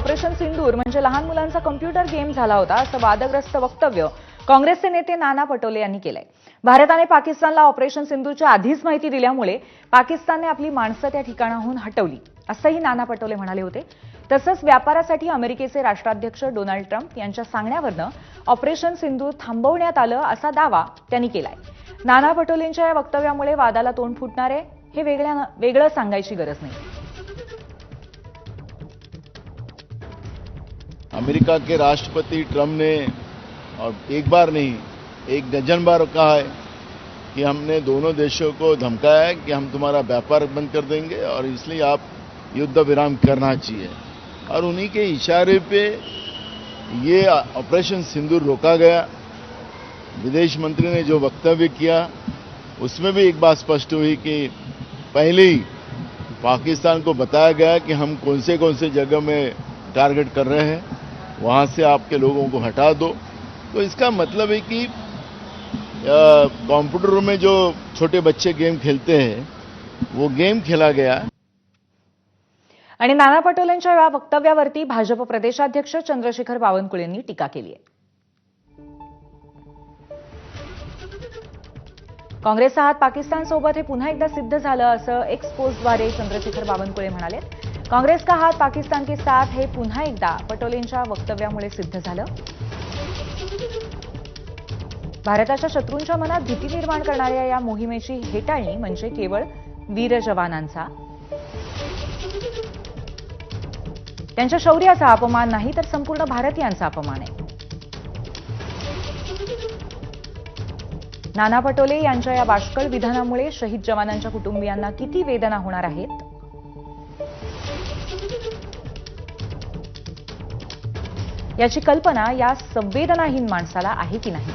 Operation सिंदूर म्हणजे लहान मुलांचा कम्प्युटर गेम झाला होता असं वादग्रस्त वक्तव्य काँग्रेसचे नेते नाना पटोले यांनी केलंय. भारताने पाकिस्तानला ऑपरेशन सिंधूच्या आधीच माहिती दिल्यामुळे पाकिस्तानने आपली माणसं त्या ठिकाणाहून हटवली असंही नाना पटोले म्हणाले होते. तसंच व्यापारासाठी अमेरिकेचे राष्ट्राध्यक्ष डोनाल्ड ट्रम्प यांच्या सांगण्यावरनं ऑपरेशन सिंधू थांबवण्यात आलं असा दावा त्यांनी केलाय. नाना पटोलेंच्या या वक्तव्यामुळे वादाला तोंड फुटणार आहे हे वेगळ्या वेगळं सांगायची गरज नाही. अमेरिका के राष्ट्रपति ट्रंप ने, और एक बार नहीं, एक डजन बार कहा है कि हमने दोनों देशों को धमकाया है कि हम तुम्हारा व्यापार बंद कर देंगे और इसलिए आप युद्ध विराम करना चाहिए। और उन्हीं के इशारे पे ये ऑपरेशन सिंदूर रोका गया। विदेश मंत्री ने जो वक्तव्य किया, उसमें भी एक बात स्पष्ट हुई कि पहले ही पाकिस्तान को बताया गया कि हम कौन से कौन से जगह में टारगेट कर रहे हैं। वहां से आपके लोगों को हटा दो। तो इसका मतलब है कि कंप्यूटर में जो छोटे बच्चे गेम खेलते हैं वो गेम खेला गया। आणि नाना पटोलेंच्या या वक्तव्यावरती भाजप प्रदेशाध्यक्ष चंद्रशेखर बावनकुळेंनी टीका केली आहे. काँग्रेसचा पाकिस्तान पाकिस्तानसोबत हे पुन्हा एकदा सिद्ध झालं असं एक्सपोजद्वारे चंद्रशेखर बावनकुळे म्हणाले. काँग्रेस का हात पाकिस्तान के साथ हे पुन्हा एकदा पटोलेंच्या वक्तव्यामुळे सिद्ध झालं. भारताच्या शत्रूंच्या मनात भीती निर्माण करणाऱ्या या मोहिमेची हेटाळणी म्हणजे केवळ वीर जवानांचा. त्यांच्या शौर्याचा अपमान नाही तर संपूर्ण भारतीयांचा अपमान आहे. नाना पटोले यांच्या या बाष्कळ विधानामुळे शहीद जवानांच्या कुटुंबियांना किती वेदना होणार आहेत? याची कल्पना या संवेदनाहीन माणसाला आहे की नाही?